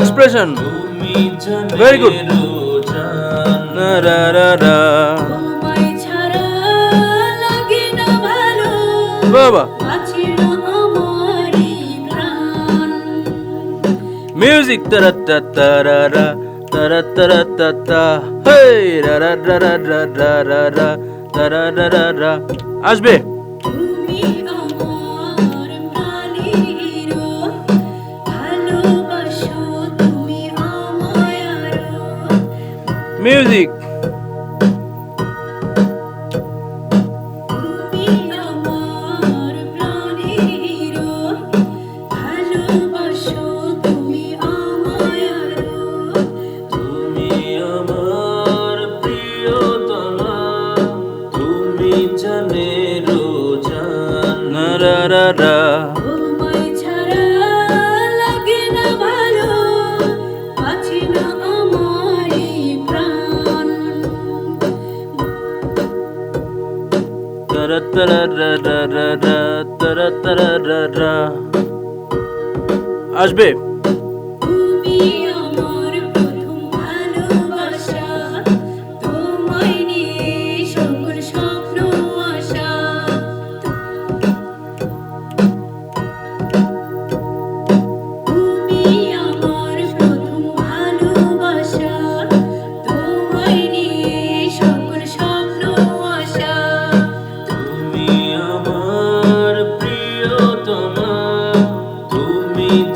Expression very good বাবা। Music তারা তারা তারা আসবে। তুমি আমার প্রাণের ভালোবাসো। Music. da da da আসবে।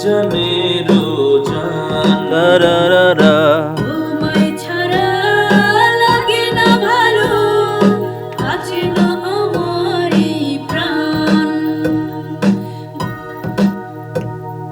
मेरु जान